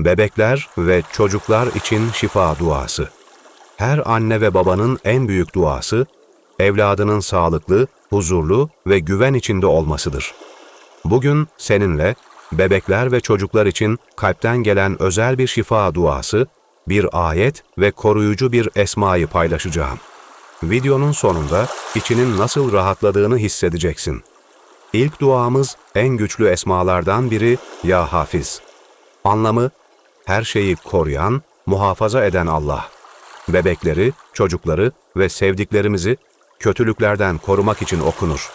Bebekler ve çocuklar için şifa duası. Her anne ve babanın en büyük duası, evladının sağlıklı, huzurlu ve güven içinde olmasıdır. Bugün seninle bebekler ve çocuklar için kalpten gelen özel bir şifa duası, bir ayet ve koruyucu bir esmayı paylaşacağım. Videonun sonunda içinin nasıl rahatladığını hissedeceksin. İlk duamız en güçlü esmalardan biri Ya Hafiz. Anlamı her şeyi koruyan, muhafaza eden Allah. Bebekleri, çocukları ve sevdiklerimizi kötülüklerden korumak için okunur.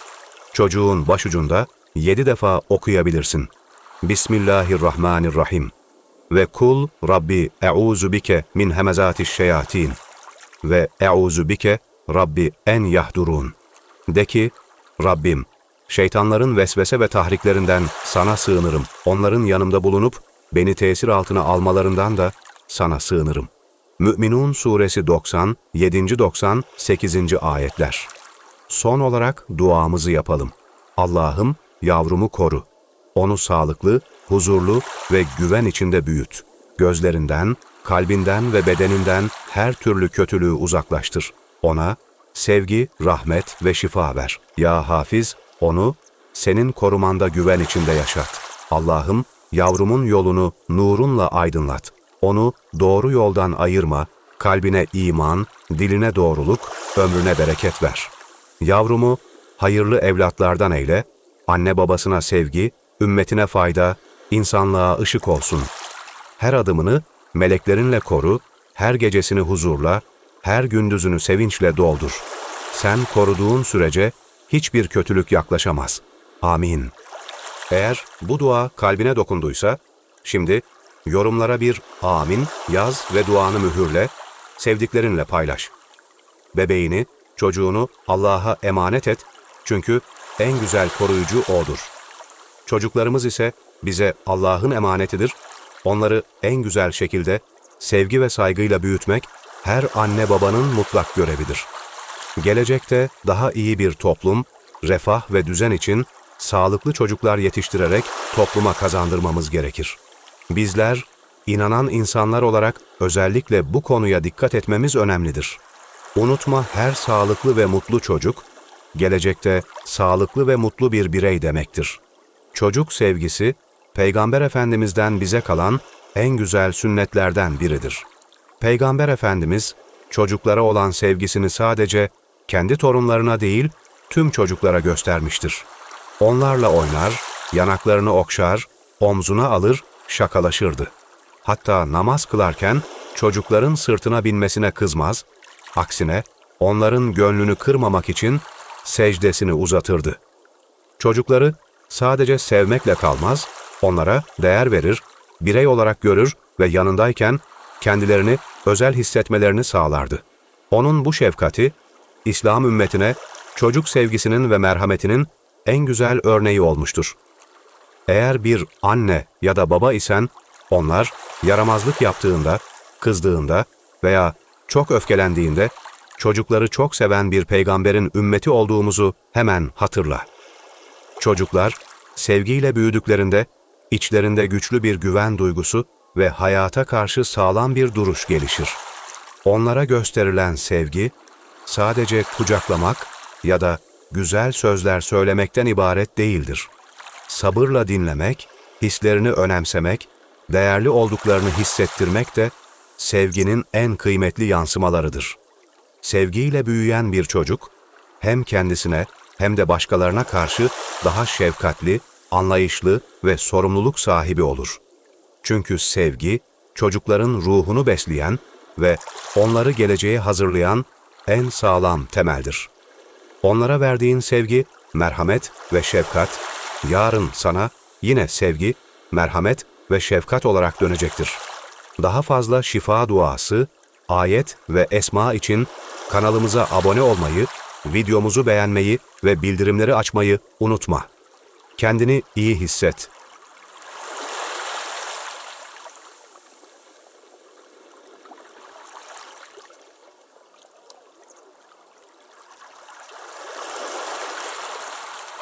Çocuğun başucunda yedi defa okuyabilirsin. Bismillahirrahmanirrahim. Ve kul Rabbi e'uzu bike min hemezati şeyatin. Ve e'uzu bike Rabbi en yahdurun. De ki, Rabbim, şeytanların vesvese ve tahriklerinden sana sığınırım. Onların yanımda bulunup beni tesir altına almalarından da sana sığınırım. Mü'minun Suresi 90, 7. 90, 8. ayetler. Son olarak duamızı yapalım. Allah'ım yavrumu koru. Onu sağlıklı, huzurlu ve güven içinde büyüt. Gözlerinden, kalbinden ve bedeninden her türlü kötülüğü uzaklaştır. Ona sevgi, rahmet ve şifa ver. Ya Hafiz, onu senin korumanda güven içinde yaşat. Allah'ım yavrumun yolunu nurunla aydınlat. Onu doğru yoldan ayırma, kalbine iman, diline doğruluk, ömrüne bereket ver. Yavrumu hayırlı evlatlardan eyle, anne babasına sevgi, ümmetine fayda, insanlığa ışık olsun. Her adımını meleklerinle koru, her gecesini huzurla, her gündüzünü sevinçle doldur. Sen koruduğun sürece hiçbir kötülük yaklaşamaz. Amin. Eğer bu dua kalbine dokunduysa, şimdi yorumlara bir amin yaz ve duanı mühürle, sevdiklerinle paylaş. Bebeğini, çocuğunu Allah'a emanet et çünkü en güzel koruyucu O'dur. Çocuklarımız ise bize Allah'ın emanetidir. Onları en güzel şekilde sevgi ve saygıyla büyütmek her anne babanın mutlak görevidir. Gelecekte daha iyi bir toplum, refah ve düzen için sağlıklı çocuklar yetiştirerek topluma kazandırmamız gerekir. Bizler, inanan insanlar olarak özellikle bu konuya dikkat etmemiz önemlidir. Unutma her sağlıklı ve mutlu çocuk, gelecekte sağlıklı ve mutlu bir birey demektir. Çocuk sevgisi, Peygamber Efendimiz'den bize kalan en güzel sünnetlerden biridir. Peygamber Efendimiz, çocuklara olan sevgisini sadece kendi torunlarına değil, tüm çocuklara göstermiştir. Onlarla oynar, yanaklarını okşar, omzuna alır, şakalaşırdı. Hatta namaz kılarken çocukların sırtına binmesine kızmaz, aksine onların gönlünü kırmamak için secdesini uzatırdı. Çocukları sadece sevmekle kalmaz, onlara değer verir, birey olarak görür ve yanındayken kendilerini özel hissetmelerini sağlardı. Onun bu şefkati, İslam ümmetine çocuk sevgisinin ve merhametinin en güzel örneği olmuştur. Eğer bir anne ya da baba isen, onlar yaramazlık yaptığında, kızdığında veya çok öfkelendiğinde çocukları çok seven bir peygamberin ümmeti olduğumuzu hemen hatırla. Çocuklar sevgiyle büyüdüklerinde içlerinde güçlü bir güven duygusu ve hayata karşı sağlam bir duruş gelişir. Onlara gösterilen sevgi sadece kucaklamak ya da güzel sözler söylemekten ibaret değildir. Sabırla dinlemek, hislerini önemsemek, değerli olduklarını hissettirmek de sevginin en kıymetli yansımalarıdır. Sevgiyle büyüyen bir çocuk, hem kendisine hem de başkalarına karşı daha şefkatli, anlayışlı ve sorumluluk sahibi olur. Çünkü sevgi, çocukların ruhunu besleyen ve onları geleceğe hazırlayan en sağlam temeldir. Onlara verdiğin sevgi, merhamet ve şefkat, yarın sana yine sevgi, merhamet ve şefkat olarak dönecektir. Daha fazla şifa duası, ayet ve esma için kanalımıza abone olmayı, videomuzu beğenmeyi ve bildirimleri açmayı unutma. Kendini iyi hisset.